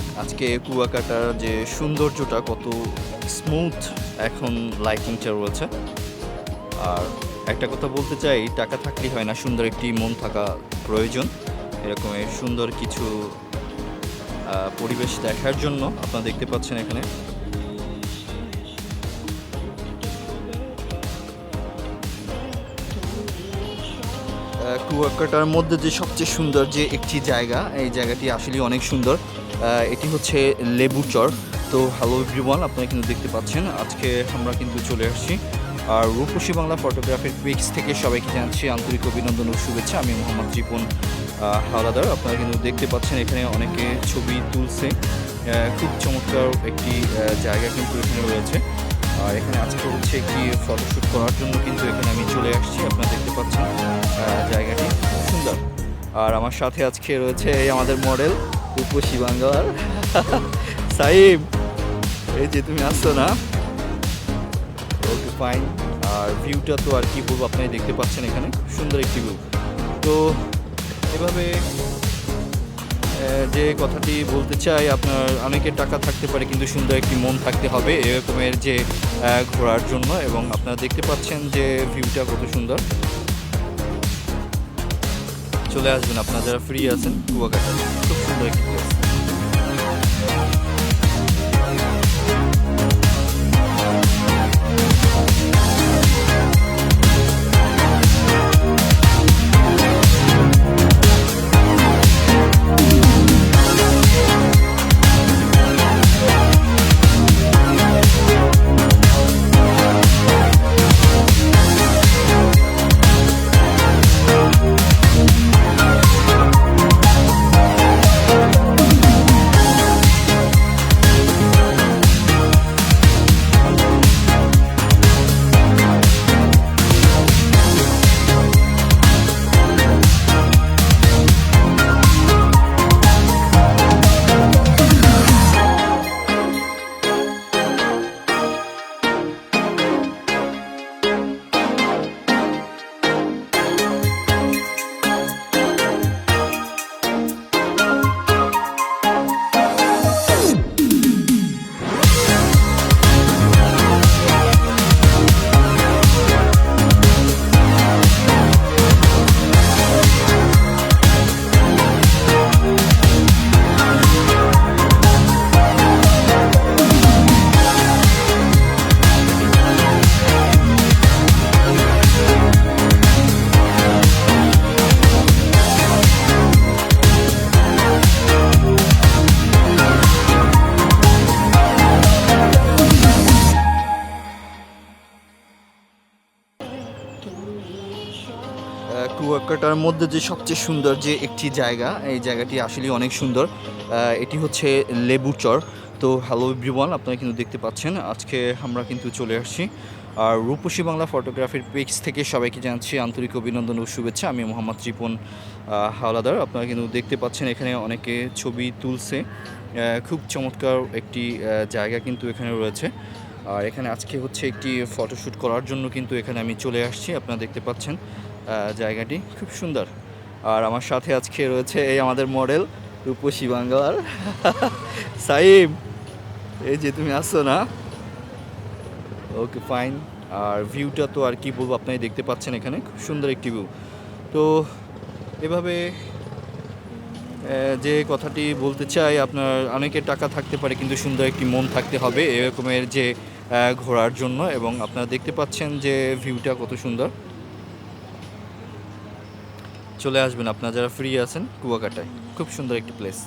যাক, আজকে কুয়াকাটার যে সৌন্দর্যটা কত স্মুথ এখন লাইটিংটা রয়েছে। আর একটা কথা বলতে চাই, টাকা থাকলেই হয় না, সুন্দর একটি মন থাকা প্রয়োজন। এরকমের সুন্দর কিছু পরিবেশ দেখার জন্য আপনারা দেখতে পাচ্ছেন এখানে। কুয়াকাটার মধ্যে যে সবচেয়ে সুন্দর যে একটি জায়গা, এই জায়গাটি আসলে অনেক সুন্দর। এটি হচ্ছে লেবুচর তো হ্যালো এভরিওয়ান আপনারা কিন্তু দেখতে পাচ্ছেন, আজকে আমরা কিন্তু চলে আসছি। আর রূপসী বাংলা ফটোগ্রাফির পেজ থেকে সবাইকে জানাচ্ছি আন্তরিক অভিনন্দন ও শুভেচ্ছা। আমি মোহাম্মদ জীবন হাওলাদার। আপনারা কিন্তু দেখতে পাচ্ছেন, এখানে অনেকে ছবি তুলছে। খুব চমৎকার একটি জায়গা কিন্তু এখানে রয়েছে। আর এখানে আজকে হচ্ছে একটি ফটোশ্যুট করার জন্য কিন্তু এখানে আমি চলে আসছি। আপনারা দেখতে পাচ্ছেন জায়গাটি সুন্দর। আর আমার সাথে আজকে রয়েছে আমাদের মডেল রূপসী সাইম এই যে তুমি আসছো না? ওকে ফাইন আর ভিউটা তো আর কি বলব আপনি দেখতে পাচ্ছেন এখানে। সুন্দর একটি ভিউ তো, এভাবে যে কথাটি বলতে চাই, আপনার অনেকের টাকা থাকতে পারে, কিন্তু সুন্দর একটি মন থাকতে হবে এরকমের যে ঘোরার জন্য। এবং আপনারা দেখতে পাচ্ছেন যে ভিউটা কত সুন্দর। চলে আসবেন আপনারা যারা ফ্রি আছেন কুয়াকাটা খুব সুন্দর একটি place। কুয়াকাটার মধ্যে যে সবচেয়ে সুন্দর যে একটি জায়গা, এই জায়গাটি আসলে অনেক সুন্দর। এটি হচ্ছে লেবুচর তো হ্যালো এভরিওয়ান আপনারা কিন্তু দেখতে পাচ্ছেন, আজকে আমরা কিন্তু চলে আসছি। আর রূপসী বাংলা ফটোগ্রাফির পেজ থেকে সবাইকে জানাচ্ছি আন্তরিক অভিনন্দন ও শুভেচ্ছা। আমি মোহাম্মদ রিপন হাওলাদার। আপনারা কিন্তু দেখতে পাচ্ছেন, এখানে অনেকে ছবি তুলছে। খুব চমৎকার একটি জায়গা কিন্তু এখানে রয়েছে। আর এখানে আজকে হচ্ছে একটি ফটোশ্যুট করার জন্য কিন্তু এখানে আমি চলে আসছি, আপনারা দেখতে পাচ্ছেন জায়গাটি খুব সুন্দর। আর আমার সাথে আজকে রয়েছে এই আমাদের মডেল রূপসী বাঙ্গার সাইম, এই যে তুমি আসছো না? ওকে ফাইন আর ভিউটা তো আর কি বলব আপনি দেখতে পাচ্ছেন এখানে, খুব সুন্দর একটি ভিউ তো এভাবে যে কথাটি বলতে চাই, আপনার অনেকের টাকা থাকতে পারে, কিন্তু সুন্দর একটি মন থাকতে হবে এরকমের যে ঘোরার জন্য এবং আপনারা দেখতে পাচ্ছেন যে ভিউটা কত সুন্দর। চলে আসবেন, আপনারা যারা ফ্রি আছেন, কুয়াকাটায়। খুব সুন্দর একটি প্লেস